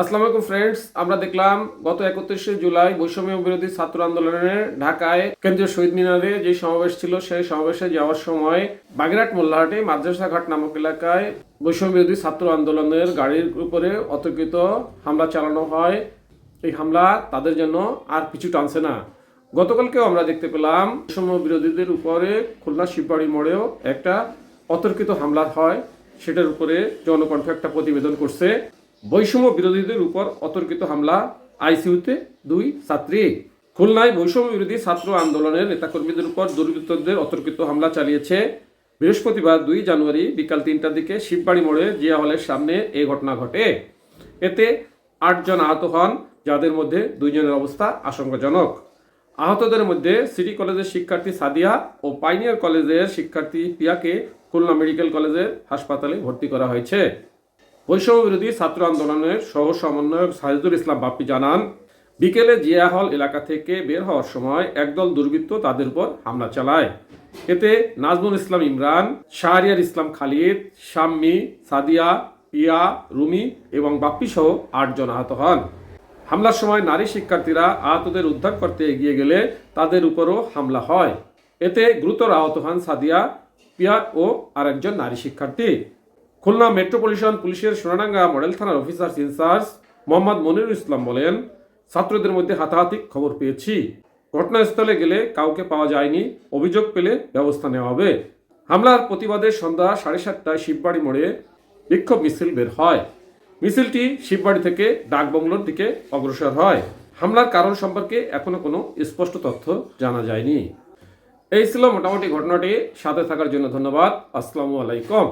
আসসালামু আলাইকুম ফ্রেন্ডস আমরা দেখলাম গত একত্রিশে জুলাই বৈষম্য বিরোধী ছাত্র আন্দোলনের ঢাকায় কেন্দ্রীয় শহীদ মিনারে যে সমাবেশ ছিল, সেই সমাবেশে যাওয়ার সময় বাগেরহাট মোল্লাহাটে মাদ্রাসা ঘাট নামক এলাকায় বৈষম্য বিরোধী ছাত্র আন্দোলনের গাড়ির উপরে অতর্কিত হামলা চালানো হয়। এই হামলা তাদের জন্য আর পিছু টানছে না। গতকালকেও আমরা দেখতে পেলাম, বৈষম্য বিরোধীদের উপরে খুলনা শিববাড়ি মোড়েও একটা অতর্কিত হামলা হয়। সেটার উপরে জনকণ্ঠ একটা প্রতিবেদন করছে। বৈষম্য বিরোধীদের উপর অতর্কিত হামলা আইসিইউতে দুই ছাত্রী। খুলনায় বৈষম্য বিরোধী ছাত্র আন্দোলনের নেতাকর্মীদের উপর দুর্বৃত্তদের অতর্কিত হামলা চালিয়েছে বৃহস্পতিবার দুই জানুয়ারি বিকাল তিনটার দিকে শিববাড়ি মোড়ে জিয়া হলের সামনে এই ঘটনা ঘটে। এতে আটজন আহত হন, যাদের মধ্যে দুইজনের অবস্থা আশঙ্কাজনক। আহতদের মধ্যে সিটি কলেজের শিক্ষার্থী সাদিয়া ও পাইনিয়ার কলেজের শিক্ষার্থী পিয়াকে খুলনা মেডিকেল কলেজের হাসপাতালে ভর্তি করা হয়েছে। বৈষম্য বিরোধী ছাত্র আন্দোলনের সহ সমন্বয়ক সাহিদুল ইসলাম বাপ্পি জানান, বিকেলে জিয়া হল এলাকা থেকে বের হওয়ার সময় একদল দুর্বৃত্ত তাদের উপর হামলা চালায়। এতে নাজমুল ইসলাম ইমরান, শাহরিয়ার ইসলাম খালিদ, শাম্মি, সাদিয়া, পিয়া, রুমি এবং বাপ্পি সহ আটজন আহত হন। হামলার সময় নারী শিক্ষার্থীরা আহতদের উদ্ধার করতে এগিয়ে গেলে তাদের উপরও হামলা হয়। এতে গুরুতর আহত হন সাদিয়া, পিয়া ও আরেকজন নারী শিক্ষার্থী। খুলনা মেট্রোপলিটন পুলিশের সোনাডাঙ্গা মডেল থানার officer in charge Mohammad Monirul Islam বলেন, ছাত্রদের মধ্যে হাতাহাতি খবর পেয়েছি। ঘটনাস্থলে গেলে কাউকে পাওয়া যায়নি, অভিযোগ পেলে ব্যবস্থা নেওয়া হবে। হামলার প্রতিবাদে সন্ধ্যা সাড়ে সাতটায় শিববাড়ি মোড়ে বিক্ষোভ মিছিল বের হয়। মিছিলটি শিববাড়ি থেকে ডাকবাংলোর দিকে অগ্রসর হয়। হামলার কারণ সম্পর্কে এখনও কোনো স্পষ্ট তথ্য জানা যায়নি। এই ছিল মোটামুটি ঘটনাটি। সাথে থাকার জন্য ধন্যবাদ। আসসালামু আলাইকুম।